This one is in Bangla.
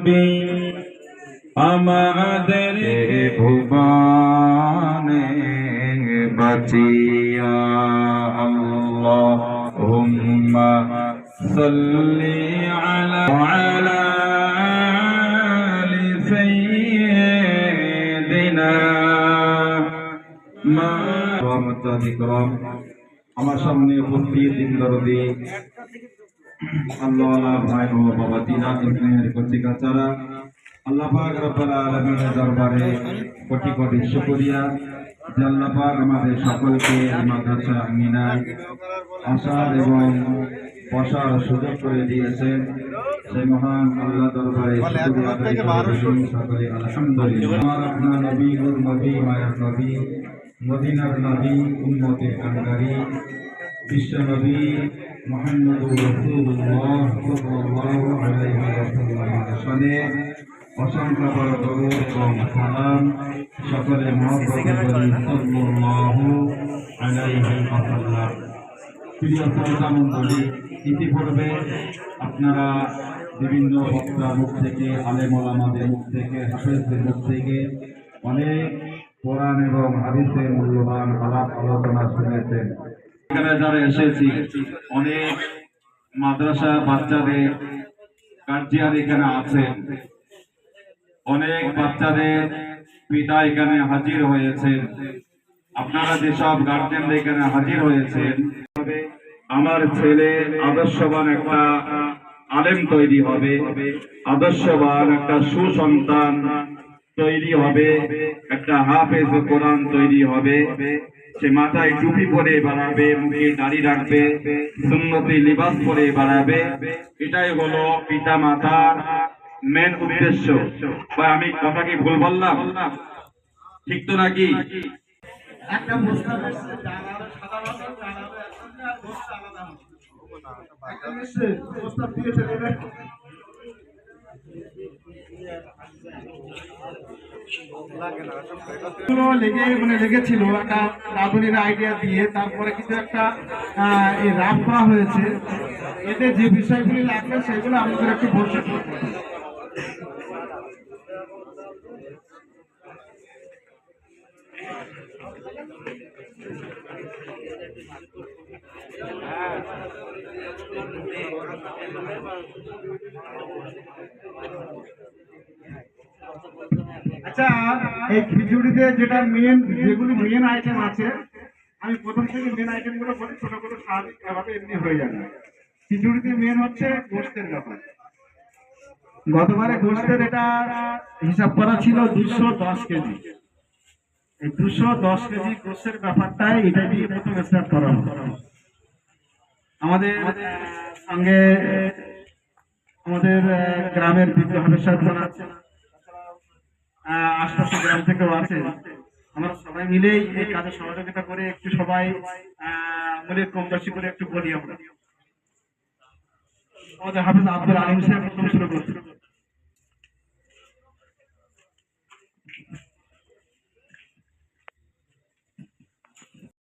নবী আমাদের ভুবনে বাঁচিয়া আল্লাহ হুম্মা সাল্লি আলা আলা আমার সামনে উপস্থিত ইন্দ্রদী দরদি আল্লাহ ভাই ও বাবা দিনা ইবনের কচিকা চারা আল্লাহ পাক রব্বুল আলামিনের দরবারে কোটি কোটি শুকরিয়া। যে আল্লাহ পাক আমাদের সকলকে মাদ্রাসা আমিনায় আসার এবং বসার সুযোগ করে দিয়েছেন। সেই মহান আল্লাহ দরবারে শুকরিয়া আলহামদুলিল্লাহ। নবী মায়ার নবী, মদিনার নবী, উম্মতের কান্ডারি ইতিপূর্বে আপনারা বিভিন্ন বক্তার মুখ থেকে, আলেম ওলামাদের মুখ থেকে, হাফেজদের মুখ থেকে অনেক কোরআন এবং হাদিসের মূল্যবান আলাপ আলোচনা শুনেছেন। এখানে যারা এসেছি, অনেক মাদ্রাসা বাচ্চাদের গার্জিয়ান এখানে আছেন অনেক বাচ্চাদের পিতা এখানে হাজির হয়েছেন। আপনারা যেসব গার্জেন এখানে হাজির হয়েছেন আমার ছেলে আদর্শবান একটা আলেম তৈরি হবে। আদর্শবান একটা সুসন্তান তৈরি হবে, একটা হাফেজ কোরআন তৈরি হবে। সে মাথায় টুপি পরে বাড়াবে, মুখে দাড়ি রাখবে, সুন্নতি লিবাস পরে বাড়াবে। এটাই হলো পিতা মাতার মেন উদ্দেশ্য। বা আমি কথা কি ভুল বললাম? ঠিক তো নাকি? একটা লেগে মানে লেগেছিল একটা রাধুনির আইডিয়া দিয়ে তারপরে কিন্তু একটা এই রাফ করা হয়েছে। এতে যে বিষয়গুলি লাগবে সেগুলো আমাদের একটু বসে করব আচ্ছা এই খিচুড়িতে যেটা মেন যেগুলি মেন আইটেম আছে, আমি প্রথম থেকে মেন আইটেমগুলো বলি, ছোট ছোট স্বাভাবিক ভাবে এমনি হয়ে যাবে। খিচুড়িতে মেন হচ্ছে গোস্তের ব্যাপার। গতবারে গোস্তের এটা হিসাব করা ছিল দুশো দশ কেজি। এই দুশো দশ কেজি গোস্তের ব্যাপারটাই এটা দিয়ে প্রথম স্টার্ট করা হলো। আমাদের সঙ্গে আমাদের গ্রামের বিদ্যুৎ হাফেজ আশপাশের গ্রাম থেকেও আছে। আমরা সবাই মিলেই এই কাজে সহযোগিতা করে একটু সবাই মিলে কম বেশি করে একটু বলি আমরা। হাফিজ আব্দুল আলিম সাহেব প্রথম শুরু করছে।